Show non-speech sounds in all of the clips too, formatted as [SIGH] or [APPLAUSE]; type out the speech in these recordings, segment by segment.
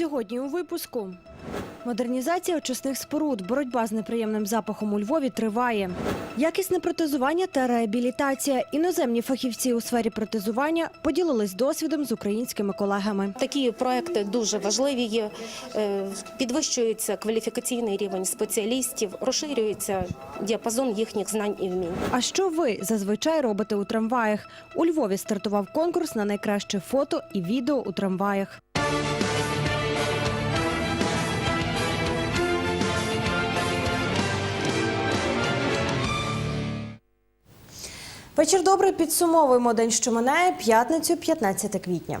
Сьогодні у випуску. Модернізація очисних споруд, боротьба з неприємним запахом у Львові триває. Якісне протезування та реабілітація. Іноземні фахівці у сфері протезування поділились досвідом з українськими колегами. Такі проекти дуже важливі. Є Е, підвищується кваліфікаційний рівень спеціалістів, розширюється діапазон їхніх знань і вмінь. А що ви зазвичай робите у трамваях? У Львові стартував конкурс на найкраще фото і відео у трамваях. Вечір добрий. Підсумовуємо день, що минає п'ятницю, 15 квітня.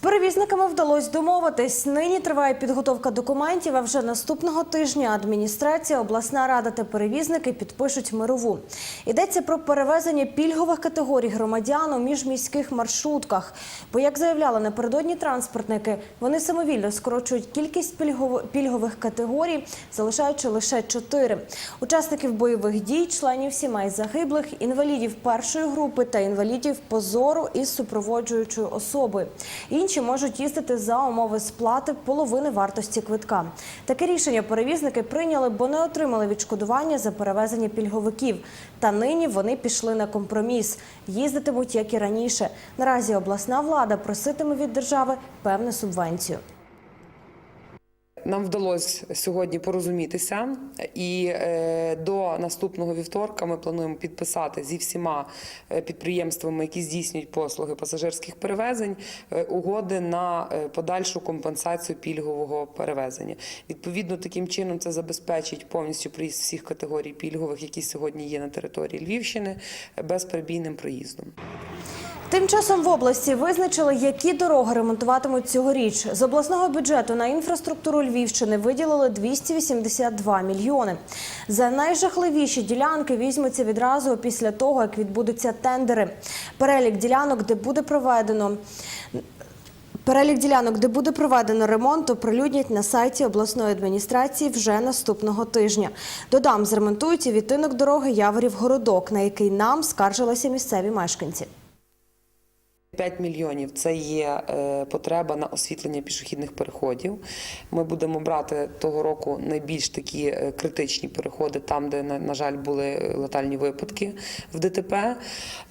Перевізниками вдалося домовитись. Нині триває підготовка документів. А вже наступного тижня адміністрація, обласна рада та перевізники підпишуть мирову. Йдеться про перевезення пільгових категорій громадян у міжміських маршрутках. Бо, як заявляли напередодні транспортники, вони самовільно скорочують кількість пільгових категорій, залишаючи лише чотири. Учасників бойових дій, членів сімей загиблих, інвалідів першої групи та інвалідів позору із супроводжуючою особою. Можуть їздити за умови сплати половини вартості квитка. Таке рішення перевізники прийняли, бо не отримали відшкодування за перевезення пільговиків. Та нині вони пішли на компроміс. Їздитимуть як і раніше. Наразі обласна влада проситиме від держави певну субвенцію. Нам вдалося сьогодні порозумітися, і е, до наступного вівторка ми плануємо підписати зі всіма е, підприємствами, які здійснюють послуги пасажирських перевезень, е, угоди на подальшу компенсацію пільгового перевезення. Відповідно, таким чином це забезпечить повністю проїзд всіх категорій пільгових, які сьогодні є на території Львівщини, безперебійним проїздом. Тим часом в області визначили, які дороги ремонтуватимуть цьогоріч. З обласного бюджету на інфраструктуру Львівщини виділили 282 мільйони. За найжахливіші ділянки візьмуться відразу після того, як відбудуться тендери. Перелік ділянок, де буде проведено. Перелік ділянок, де буде проведено ремонт, оприлюднять на сайті обласної адміністрації вже наступного тижня. Додам, зремонтують і відтинок дороги Яворів-Городок, на який нам скаржилися місцеві мешканці. 5 мільйонів це є е, потреба на освітлення пішохідних переходів. Ми будемо брати того року найбільш такі е, критичні переходи, там, де, на, жаль, були летальні випадки в ДТП.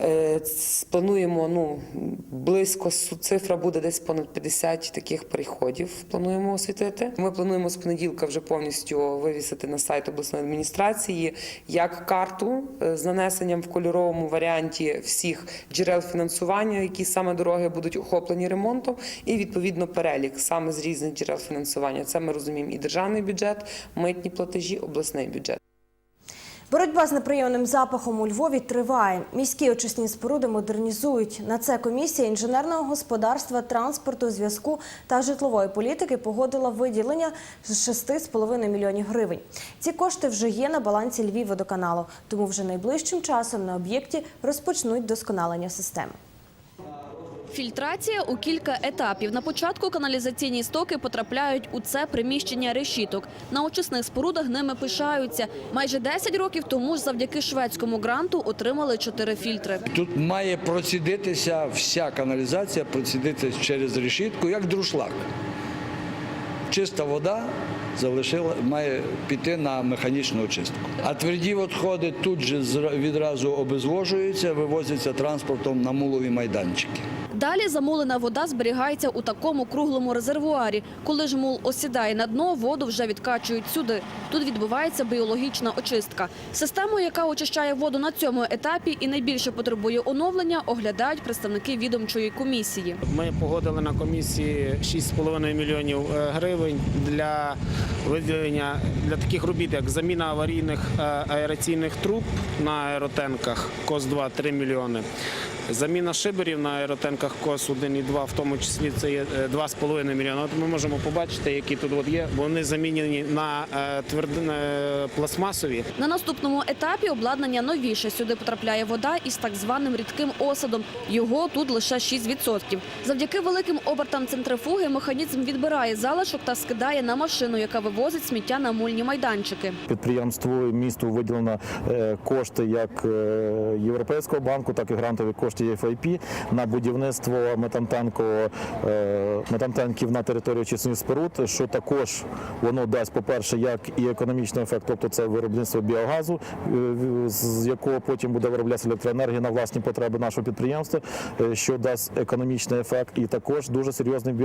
Е, Плануємо ну, близько цифра буде десь понад 50 таких переходів. Плануємо освітити. Ми плануємо з понеділка вже повністю вивісити на сайт обласної адміністрації як карту з нанесенням в кольоровому варіанті всіх джерел фінансування, які саме дороги будуть охоплені ремонтом, і відповідно перелік саме з різних джерел фінансування. Це ми розуміємо і державний бюджет, митні платежі, обласний бюджет. Боротьба з неприємним запахом у Львові триває. Міські очисні споруди модернізують. На це комісія інженерного господарства, транспорту, зв'язку та житлової політики погодила виділення з 6,5 мільйонів гривень. Ці кошти вже є на балансі Львівводоканалу, тому вже найближчим часом на об'єкті розпочнуть досконалення системи. Фільтрація у кілька етапів. На початку каналізаційні стоки потрапляють у це приміщення решіток. На очисних спорудах ними пишаються. Майже 10 років тому ж завдяки шведському гранту отримали чотири фільтри. Тут має процідитися вся каналізація, процідитися через решітку, як друшлак. Чиста вода залишила, має піти на механічну очистку. А тверді відходи тут же відразу обезвожуються, вивозяться транспортом на мулові майданчики. Далі замулена вода зберігається у такому круглому резервуарі. Коли ж мул осідає на дно, воду вже відкачують сюди. Тут відбувається біологічна очистка. Систему, яка очищає воду на цьому етапі і найбільше потребує оновлення, оглядають представники відомчої комісії. Ми погодили на комісії 6,5 мільйонів е, гривень для виділення для таких робіт, як заміна аварійних е, аераційних труб на аеротенках КОС 2 3 мільйони. Заміна шиберів на аеротенках КОС 1 і 2, в тому числі це є е, 2,5 мільйони. От ми можемо побачити, які тут от є. Вони замінені на е, тверд- е, пластмасові. На наступному етапі обладнання новіше. Сюди потрапляє вода із так званим рідким осадом. Його тут лише 6%. Завдяки великим обертам центрифуги механізм відбирає залишок та скидає на машину, яка вивозить сміття на мульні майданчики. Підприємству місту виділено е, кошти як е, Європейського банку, так і грантові кошти TFIP на будівництво метантанку, е, метантанків на території очисних споруд, що також воно дасть, по-перше, як і економічний ефект, тобто це виробництво біогазу, е, з якого потім буде вироблятися електроенергія на власні потреби нашого підприємства, е, що дасть економічний ефект, і також дуже серйозний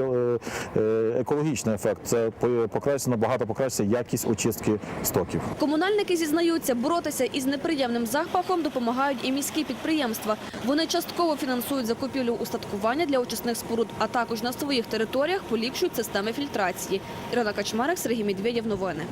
екологічний ефект. Це по- покращиться набагато покращиться якість очистки стоків. Комунальники зізнаються, боротися із неприємним запахом допомагають і міські підприємства. Вони частково фінансують закупівлю устаткування для очисних споруд, а також на своїх територіях поліпшують системи фільтрації. Ірина Качмарик, Сергій Медведєв. Новини.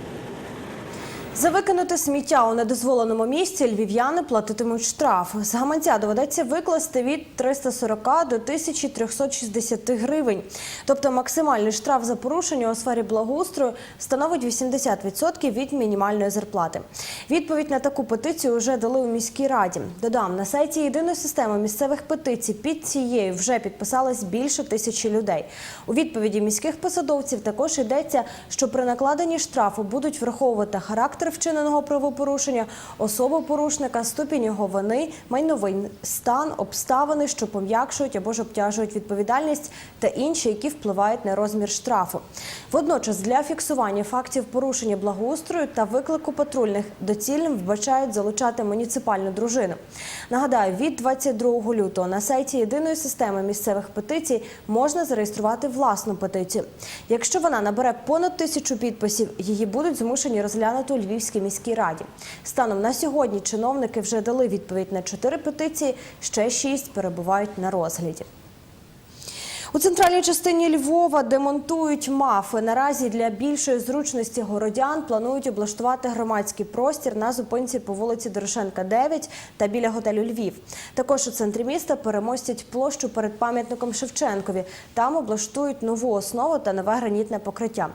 За викинуте сміття у недозволеному місці львів'яни платитимуть штраф. З гаманця доведеться викласти від 340 до 1360 гривень. Тобто максимальний штраф за порушення у сфері благоустрою становить 80% від мінімальної зарплати. Відповідь на таку петицію вже дали у міській раді. Додам, на сайті єдиної системи місцевих петицій під цією вже підписалось більше тисячі людей. У відповіді міських посадовців також йдеться, що при накладенні штрафу будуть враховувати характер вчиненого правопорушення, особу порушника, ступінь його вини, майновий стан, обставини, що пом'якшують або ж обтяжують відповідальність та інші, які впливають на розмір штрафу. Водночас для фіксування фактів порушення благоустрою та виклику патрульних доцільним вбачають залучати муніципальну дружину. Нагадаю, від 22 лютого на сайті єдиної системи місцевих петицій можна зареєструвати власну петицію. Якщо вона набере понад тисячу підписів, її будуть змушені розглянути у Львівській міській раді. Станом на сьогодні чиновники вже дали відповідь на чотири петиції, ще шість перебувають на розгляді. У центральній частині Львова демонтують мафи. Наразі для більшої зручності городян планують облаштувати громадський простір на зупинці по вулиці Дорошенка, 9 та біля готелю Львів. Також у центрі міста перемостять площу перед пам'ятником Шевченкові. Там облаштують нову основу та нове гранітне покриття.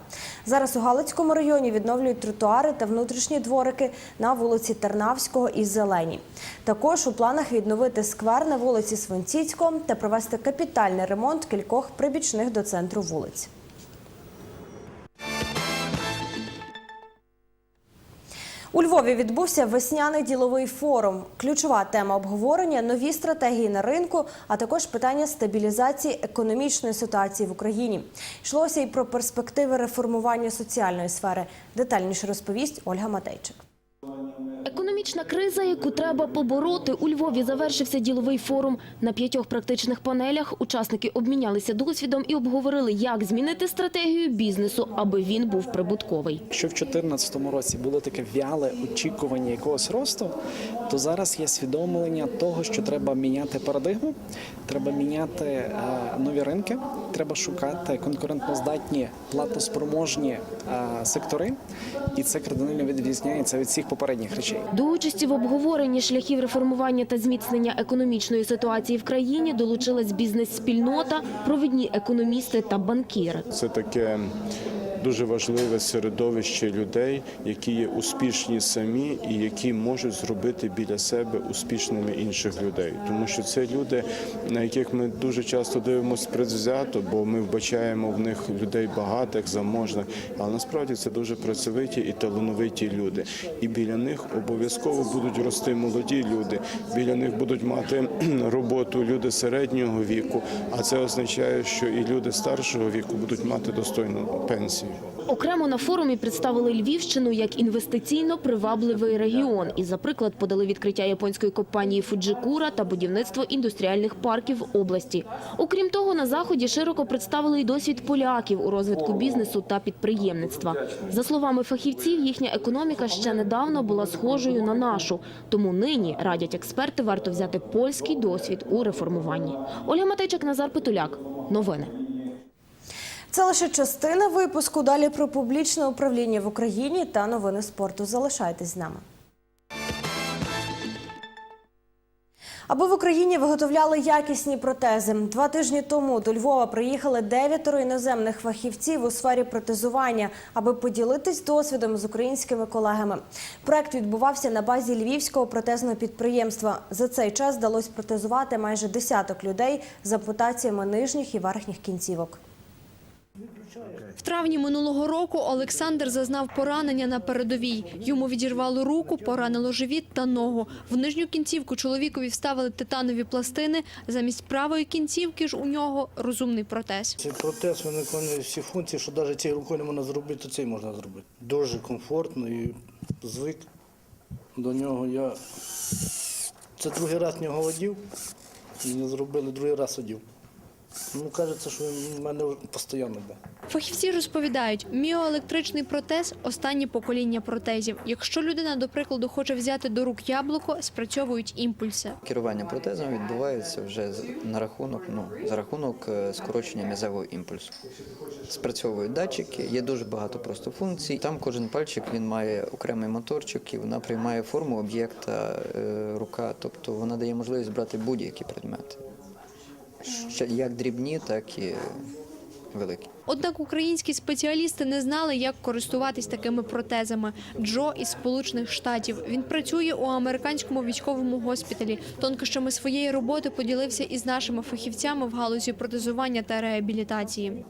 Зараз у Галицькому районі відновлюють тротуари та внутрішні дворики на вулиці Тернавського і Зелені. Також у планах відновити сквер на вулиці Свинціцького та провести капітальний ремонт кількох прибічних до центру вулиць. У Львові відбувся весняний діловий форум. Ключова тема обговорення нові стратегії на ринку, а також питання стабілізації економічної ситуації в Україні. Йшлося і про перспективи реформування соціальної сфери. Детальніше розповість Ольга Матейчик. Економічна криза, яку треба побороти. У Львові завершився діловий форум. На п'ятьох практичних панелях учасники обмінялися досвідом і обговорили, як змінити стратегію бізнесу, аби він був прибутковий. Якщо в 2014 році було таке вяле очікування якогось росту, то зараз є свідомлення того, що треба міняти парадигму, треба міняти е, нові ринки, треба шукати конкурентноздатні, платоспроможні е, сектори, і це кардинально відрізняється від всіх попередніх речей. До участі в обговоренні шляхів реформування та зміцнення економічної ситуації в країні долучилась бізнес-спільнота, провідні економісти та банкіри. Це таке дуже важливе середовище людей, які є успішні самі і які можуть зробити біля себе успішними інших людей. Тому що це люди, на яких ми дуже часто дивимося предвзято, бо ми вбачаємо в них людей багатих, заможних. Але насправді це дуже працьовиті і талановиті люди. І біля них обов'язково будуть рости молоді люди. Біля них будуть мати [CLEARS THROAT] роботу люди середнього віку. А це означає, що і люди старшого віку будуть мати достойну пенсію. Окремо на форумі представили Львівщину як інвестиційно привабливий регіон і, за приклад, подали відкриття японської компанії Фуджикура та будівництво індустріальних парків області. Окрім того, на заході широко представили й досвід поляків у розвитку бізнесу та підприємництва. За словами фахівців, їхня економіка ще недавно була схожою на нашу, тому нині радять експерти, варто взяти польський досвід у реформуванні. Ольга Матейчик, Назар Петуляк. Новини. Це лише частина випуску. Далі про публічне управління в Україні та новини спорту. Залишайтесь з нами. Аби в Україні виготовляли якісні протези. Два тижні тому до Львова приїхали дев'ятеро іноземних фахівців у сфері протезування, аби поділитись досвідом з українськими колегами. Проект відбувався на базі львівського протезного підприємства. За цей час вдалося протезувати майже десяток людей з ампутаціями нижніх і верхніх кінцівок. В травні минулого року Олександр зазнав поранення на передовій. Йому відірвало руку, поранило живіт та ногу. В нижню кінцівку чоловікові вставили титанові пластини. Замість правої кінцівки ж у нього розумний протез. Цей протез він виконує всі функції, що навіть цією рукою не можна зробити, то цей можна зробити. Дуже комфортно і звик до нього. Я це другий раз в нього одів. Мені зробили другий раз одів. Ну, кажеться, що він в мене постійно йде. Фахівці розповідають, міоелектричний протез – останнє покоління протезів. Якщо людина, до прикладу, хоче взяти до рук яблуко, спрацьовують імпульси. Керування протезом відбувається вже з- на рахунок, ну, за рахунок е, скорочення м'язевого імпульсу. Спрацьовують датчики, є дуже багато просто функцій. Там кожен пальчик він має окремий моторчик і вона приймає форму об'єкта е, рука, тобто вона дає можливість брати будь-які предмети. Як дрібні, так і великі. Однак українські спеціалісти не знали, як користуватись такими протезами. Джо із Сполучених Штатів. Він працює у американському військовому госпіталі. Тонкощами своєї роботи поділився із нашими фахівцями в галузі протезування та реабілітації.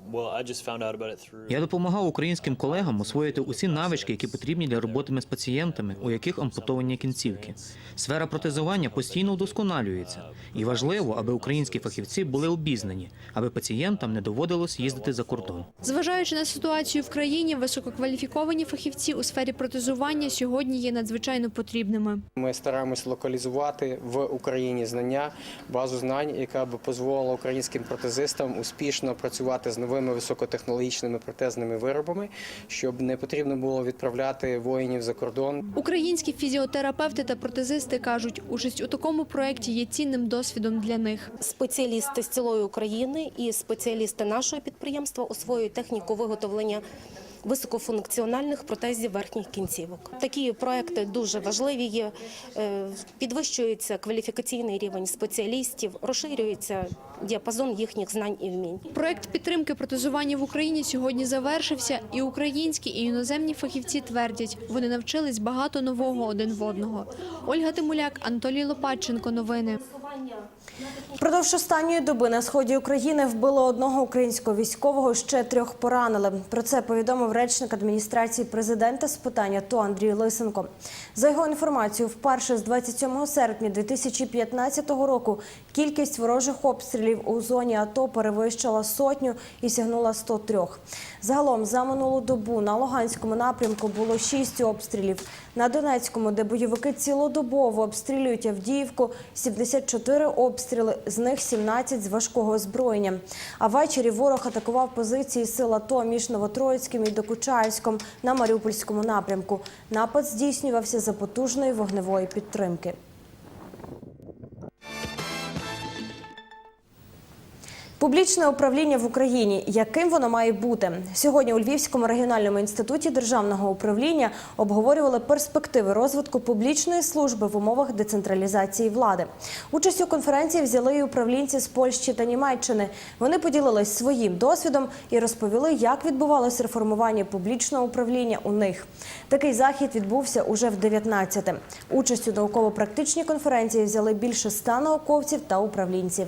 Я допомагав українським колегам освоїти усі навички, які потрібні для роботи з пацієнтами, у яких ампутовані кінцівки. Сфера протезування постійно удосконалюється, і важливо, аби українські фахівці були обізнані, аби пацієнтам не доводилось їздити за кордон. Зважаючи на ситуацію в країні, висококваліфіковані фахівці у сфері протезування сьогодні є надзвичайно потрібними. Ми стараємось локалізувати в Україні знання, базу знань, яка би дозволила українським протезистам успішно працювати з новими високотехнологічними протезними виробами, щоб не потрібно було відправляти воїнів за кордон. Українські фізіотерапевти та протезисти кажуть, участь у такому проєкті є цінним досвідом для них. Спеціалісти з цілої України і спеціалісти нашого підприємства освоюють техніку виготовлення високофункціональних протезів верхніх кінцівок. Такі проекти дуже важливі. Є Е, підвищується кваліфікаційний рівень спеціалістів, розширюється діапазон їхніх знань і вмінь. Проєкт підтримки протезування в Україні сьогодні завершився, і українські і іноземні фахівці твердять, вони навчились багато нового один в одного. Ольга Тимуляк, Анатолій Лопатченко. Новини. Впродовж останньої доби на сході України вбило одного українського військового, ще трьох поранили. Про це повідомив речник адміністрації президента з питань АТО Андрій Лисенко. За його інформацією, вперше з 27 серпня 2015 року кількість ворожих обстрілів у зоні АТО перевищила сотню і сягнула 103. Загалом за минулу добу на Луганському напрямку було шість обстрілів. На Донецькому, де бойовики цілодобово обстрілюють Авдіївку, 74 обстріли, з них 17 з важкого озброєння. А ввечері ворог атакував позиції сил АТО між Новотроїцьким і Докучаївськом на Маріупольському напрямку. Напад здійснювався за потужної вогневої підтримки. Публічне управління в Україні. Яким воно має бути? Сьогодні у Львівському регіональному інституті державного управління обговорювали перспективи розвитку публічної служби в умовах децентралізації влади. Участь у конференції взяли і управлінці з Польщі та Німеччини. Вони поділились своїм досвідом і розповіли, як відбувалося реформування публічного управління у них. Такий захід відбувся уже в 19-те. Участь у науково-практичній конференції взяли більше ста науковців та управлінців.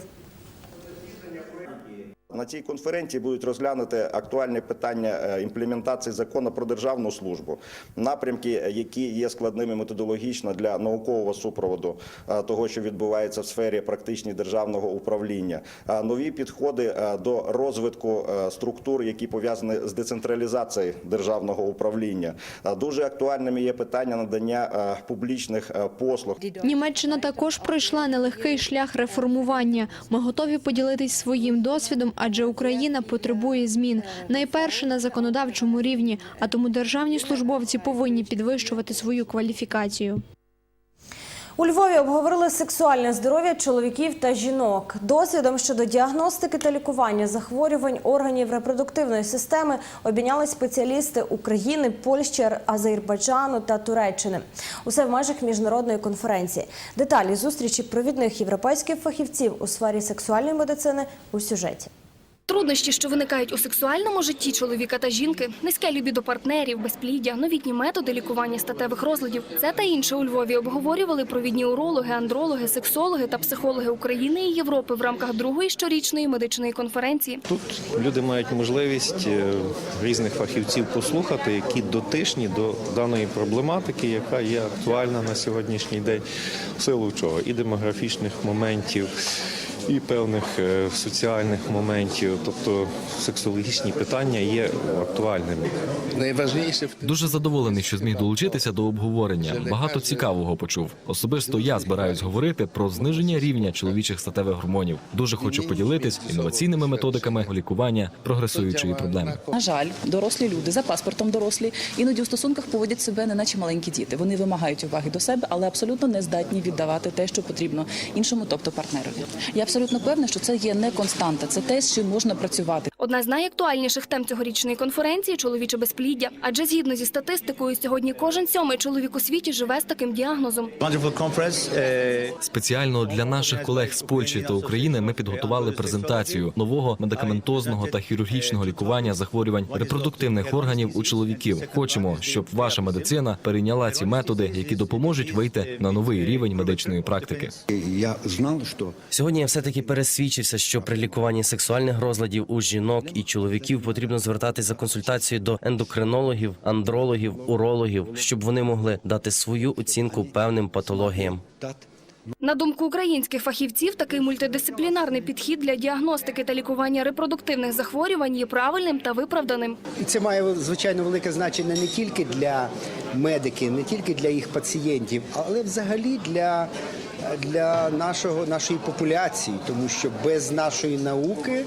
На цій конференції будуть розглянути актуальні питання е, імплементації закону про державну службу, напрямки, які є складними методологічно для наукового супроводу е, того, що відбувається в сфері практичні державного управління, е, нові підходи до розвитку структур, які пов'язані з децентралізацією державного управління. Дуже актуальними є питання надання публічних послуг. Німеччина також пройшла нелегкий шлях реформування. Ми готові поділитись своїм досвідом, адже Україна потребує змін. Найперше на законодавчому рівні, а тому державні службовці повинні підвищувати свою кваліфікацію. У Львові обговорили сексуальне здоров'я чоловіків та жінок. Досвідом щодо діагностики та лікування захворювань органів репродуктивної системи обміняли спеціалісти України, Польщі, Азербайджану та Туреччини. Усе в межах міжнародної конференції. Деталі зустрічі провідних європейських фахівців у сфері сексуальної медицини у сюжеті. Труднощі, що виникають у сексуальному житті чоловіка та жінки, низьке лібідо партнерів, безпліддя, новітні методи лікування статевих розладів. Це та інше у Львові обговорювали провідні урологи, андрологи, сексологи та психологи України і Європи в рамках другої щорічної медичної конференції. Тут люди мають можливість е, різних фахівців послухати, які дотичні до даної проблематики, яка є актуальна на сьогоднішній день, в силу чого і демографічних моментів. І певних е, соціальних моментів, тобто сексологічні питання є актуальними. Найважливіше дуже задоволений, що зміг долучитися до обговорення. Багато цікавого почув. Особисто я збираюсь говорити про зниження рівня чоловічих статевих гормонів. Дуже хочу поділитись інноваційними методиками лікування прогресуючої проблеми. На жаль, дорослі люди за паспортом дорослі іноді у стосунках поводять себе не наче маленькі діти. Вони вимагають уваги до себе, але абсолютно не здатні віддавати те, що потрібно іншому, тобто партнерові. Я абсолютно певна, що це є не константа, це те, з чим можна працювати. Одна з найактуальніших тем цьогорічної конференції чоловіче безпліддя. Адже згідно зі статистикою, сьогодні кожен сьомий чоловік у світі живе з таким діагнозом. Спеціально для наших колег з Польщі та України ми підготували презентацію нового медикаментозного та хірургічного лікування захворювань репродуктивних органів у чоловіків. Хочемо, щоб ваша медицина перейняла ці методи, які допоможуть вийти на новий рівень медичної практики. Я знав, що Сьогодні я все-таки пересвідчився, що при лікуванні сексуальних розладів у жінок і чоловіків потрібно звертатись за консультацією до ендокринологів, андрологів, урологів, щоб вони могли дати свою оцінку певним патологіям. На думку українських фахівців, такий мультидисциплінарний підхід для діагностики та лікування репродуктивних захворювань є правильним та виправданим. І це має звичайно велике значення не тільки для медиків, не тільки для їх пацієнтів, але взагалі для, для нашого, нашої популяції, тому що без нашої науки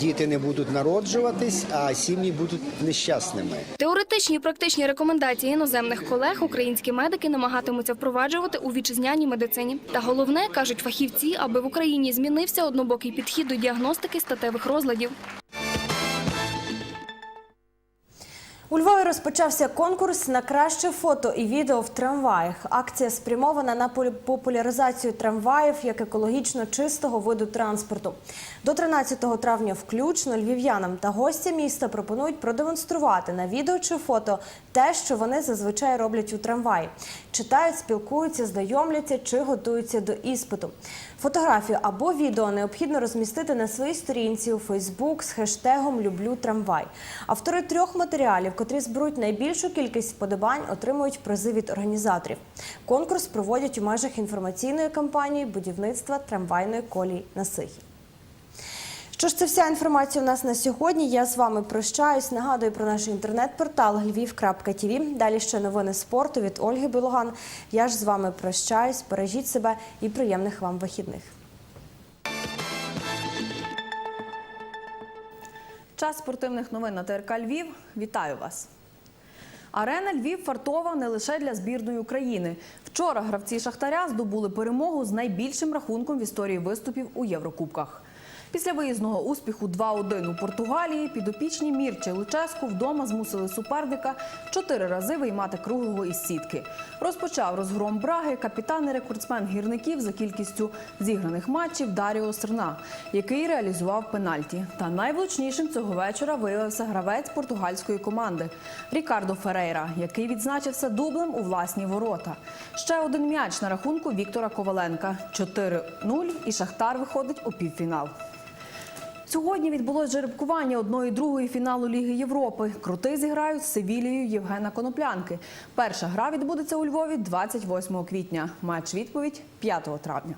діти не будуть народжуватись, а сім'ї будуть нещасними. Теоретичні і практичні рекомендації іноземних колег українські медики намагатимуться впроваджувати у вітчизняній медицині. Та головне, кажуть фахівці, аби в Україні змінився однобокий підхід до діагностики статевих розладів. У Львові розпочався конкурс на краще фото і відео в трамваях. Акція спрямована на популяризацію трамваїв як екологічно чистого виду транспорту. До 13 травня включно львів'янам та гостям міста пропонують продемонструвати на відео чи фото те, що вони зазвичай роблять у трамваї. Читають, спілкуються, знайомляться чи готуються до іспиту. Фотографію або відео необхідно розмістити на своїй сторінці у Фейсбук з хештегом Люблю трамвай. Автори трьох матеріалів, котрі зберуть найбільшу кількість вподобань, отримують призи від організаторів. Конкурс проводять у межах інформаційної кампанії будівництва трамвайної колії на Сихі. Що ж, це вся інформація у нас на сьогодні. Я з вами прощаюсь. Нагадую про наш інтернет-портал lviv.tv. Далі ще новини спорту від Ольги Білоган. Я ж з вами прощаюсь. Бережіть себе і приємних вам вихідних. Час спортивних новин на ТРК Львів. Вітаю вас. Арена Львів фартова не лише для збірної України. Вчора гравці Шахтаря здобули перемогу з найбільшим рахунком в історії виступів у Єврокубках. Після виїзного успіху 2-1 у Португалії підопічні Мірче Луческу вдома змусили суперника чотири рази виймати круглого із сітки. Розпочав розгром Браги капітан і рекордсмен гірників за кількістю зіграних матчів Даріо Стерна, який реалізував пенальті. Та найвлучнішим цього вечора виявився гравець португальської команди Рікардо Ферейра, який відзначився дублем у власні ворота. Ще один м'яч на рахунку Віктора Коваленка 4-0 і Шахтар виходить у півфінал. Сьогодні відбулось жеребкування одної другої фіналу Ліги Європи. Крути зіграють з Севілією Євгена Коноплянки. Перша гра відбудеться у Львові 28 квітня. Матч відповідь 5 травня.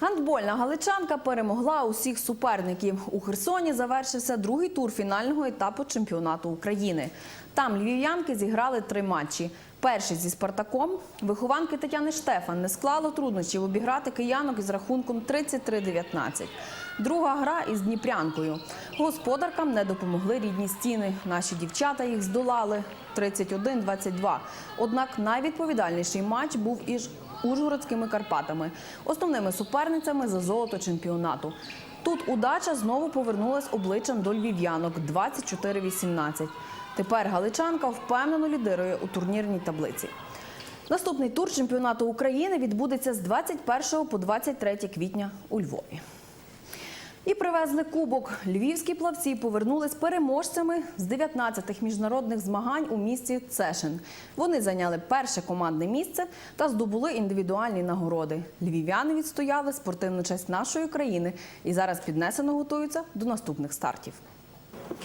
Гандбольна галичанка перемогла усіх суперників. У Херсоні завершився другий тур фінального етапу чемпіонату України. Там львів'янки зіграли три матчі. Перший зі Спартаком вихованки Тетяни Штефан не склало труднощів обіграти киянок із рахунком 33-19. Друга гра із Дніпрянкою. Господаркам не допомогли рідні стіни. Наші дівчата їх здолали 31-22. Однак найвідповідальніший матч був із Ужгородськими Карпатами, основними суперницями за золото чемпіонату. Тут удача знову повернулась обличчям до львів'янок 24-18. Тепер галичанка впевнено лідирує у турнірній таблиці. Наступний тур чемпіонату України відбудеться з 21 по 23 квітня у Львові. І привезли кубок. Львівські плавці повернулись переможцями з 19-х міжнародних змагань у місті Цешин. Вони зайняли перше командне місце та здобули індивідуальні нагороди. Львів'яни відстояли спортивну честь нашої країни і зараз піднесено готуються до наступних стартів.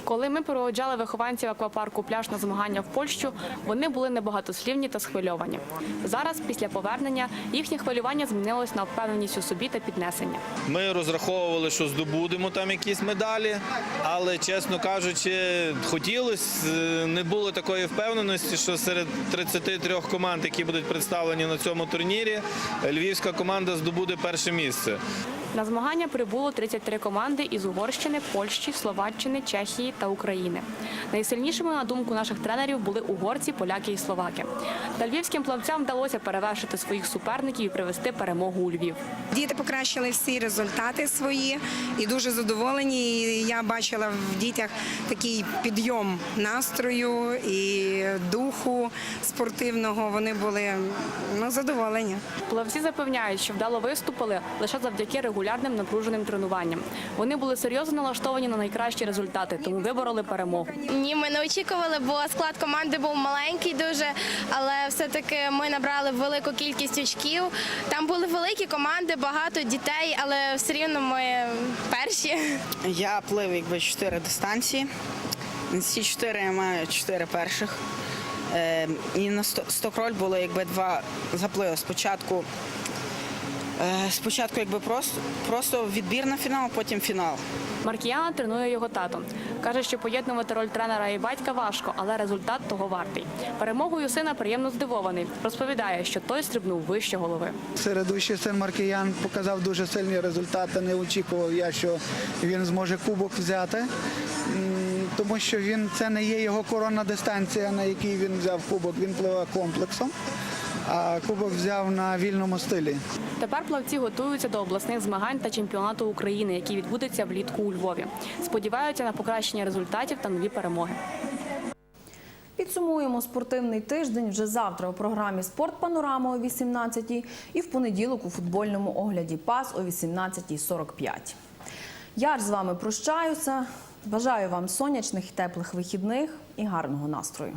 Коли ми проводжали вихованців аквапарку пляж на змагання в Польщу, вони були небагатослівні та схвильовані. Зараз, після повернення, їхнє хвилювання змінилось на впевненість у собі та піднесення. Ми розраховували, що здобудемо там якісь медалі, але чесно кажучи, хотілося, е, не було такої впевненості, що серед 33 команд, які будуть представлені на цьому турнірі, львівська команда здобуде перше місце. На змагання прибуло 33 команди із Угорщини, Польщі, Словаччини, Чехії та України. Найсильнішими, на думку наших тренерів, були угорці, поляки і словаки. Та львівським плавцям вдалося перевершити своїх суперників і привезти перемогу у Львів. Діти покращили всі результати свої і дуже задоволені. І я бачила в дітях такий підйом настрою і духу спортивного. Вони були ну, задоволені. Плавці запевняють, що вдало виступили лише завдяки регулярним напруженим тренуванням. Вони були серйозно налаштовані на найкращі результати, тому вибороли перемогу. Ні, ми не очікували, бо склад команди був маленький дуже, але все-таки ми набрали велику кількість очків. Там були великі команди, багато дітей, але все рівно ми перші. Я плив якби чотири дистанції. На ці чотири я маю чотири перших. Е, і на сто- стокроль було якби два запливи. Спочатку, спочатку якби просто, просто відбір на фінал, потім фінал. Маркіяна тренує його тато. Каже, що поєднувати роль тренера і батька важко, але результат того вартий. Перемогою сина приємно здивований. Розповідає, що той стрибнув вище голови. Середущий син Маркіян показав дуже сильні результати. Не очікував я, що він зможе кубок взяти, тому що він це не є його коронна дистанція, на якій він взяв кубок. Він пливе комплексом, а кубок взяв на вільному стилі. Тепер плавці готуються до обласних змагань та чемпіонату України, який відбудеться влітку у Львові. Сподіваються на покращення результатів та нові перемоги. Підсумуємо спортивний тиждень вже завтра у програмі Спорт Панорама о 18 і в понеділок у футбольному огляді ПАС о 18.45. Я ж з вами прощаюся. Бажаю вам сонячних і теплих вихідних і гарного настрою.